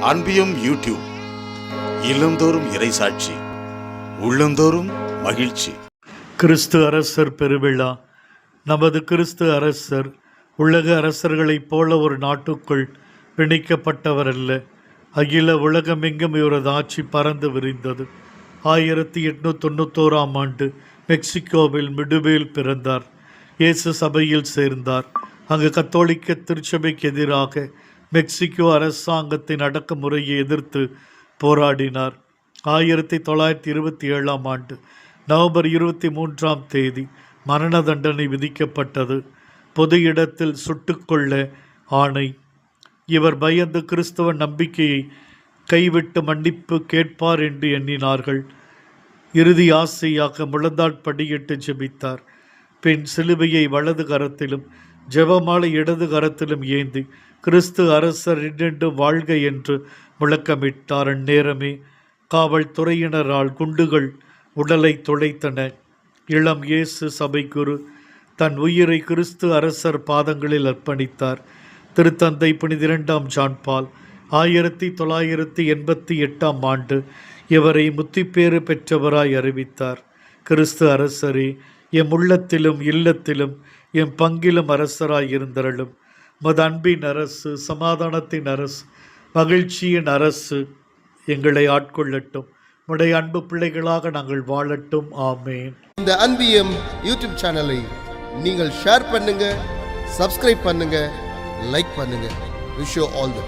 அன்பியும் YouTube இல்லந்தோறும் இறைசாட்சி உள்ளந்தோறும் மகிழ்ச்சி. கிறிஸ்து அரசர் பெருவிழா. நமது கிறிஸ்து அரசர் உலக அரசர்களைப் போல ஒரு நாட்டுக்குள் பிணைக்கப்பட்டவர் அல்ல அகில உலகமெங்கும் இவரது ஆட்சி பறந்து விரிந்தது. ஆயிரத்தி எட்நூத்தி தொண்ணூத்தோராம் ஆண்டு மெக்சிகோவில் மிடுவேல் பிறந்தார். இயேசு சபையில் சேர்ந்தார். அங்கு கத்தோலிக்க திருச்சபைக்கு எதிராக மெக்சிகோ அரசாங்கத்தின் அடக்குமுறையை எதிர்த்து போராடினார். ஆயிரத்தி தொள்ளாயிரத்தி இருபத்தி ஏழாம் ஆண்டு நவம்பர் இருபத்தி மூன்றாம் தேதி மரண தண்டனை விதிக்கப்பட்டது. பொது இடத்தில் சுட்டுக்கொள்ள ஆணை. இவர் பயந்து கிறிஸ்தவ நம்பிக்கையை கைவிட்டு மன்னிப்பு கேட்பார் என்று எண்ணினார்கள். இறுதி ஆசையாக முழந்தாள் படியிட்டு ஜெபித்தார். பின் சிலுவையை வலது கரத்திலும் ஜெபமாலை இடது கரத்திலும் ஏந்தி கிறிஸ்து அரசர் என்றென்றும் வாழ்க என்று முழக்கமிட்டார் அந்நேரமே. காவல்துறையினரால் குண்டுகள் உடலை துளைத்தன. இளம் இயேசு சபைக்குரு தன் உயிரை கிறிஸ்து அரசர் பாதங்களில் அர்ப்பணித்தார். திருத்தந்தை புனிதிரண்டாம் ஜான்பால் ஆயிரத்தி தொள்ளாயிரத்தி எண்பத்தி எட்டாம் ஆண்டு இவரை முத்திப்பேறு பெற்றவராய் அறிவித்தார். கிறிஸ்து அரசரே எம் உள்ளத்திலும் இல்லத்திலும் எம் பங்கிலும் அரசராய் இருந்தருளும். மது அன்பின் அரசு சமாதானத்தின் அரசு மகிழ்ச்சியின் அரசு எங்களை ஆட்கொள்ளட்டும். உடைய அன்பு பிள்ளைகளாக நாங்கள் வாழட்டும். ஆமேன். இந்த அன்பியம் யூடியூப் சேனலை நீங்கள் ஷேர் பண்ணுங்க சப்ஸ்கிரைப் பண்ணுங்க லைக் பண்ணுங்க. Wish all the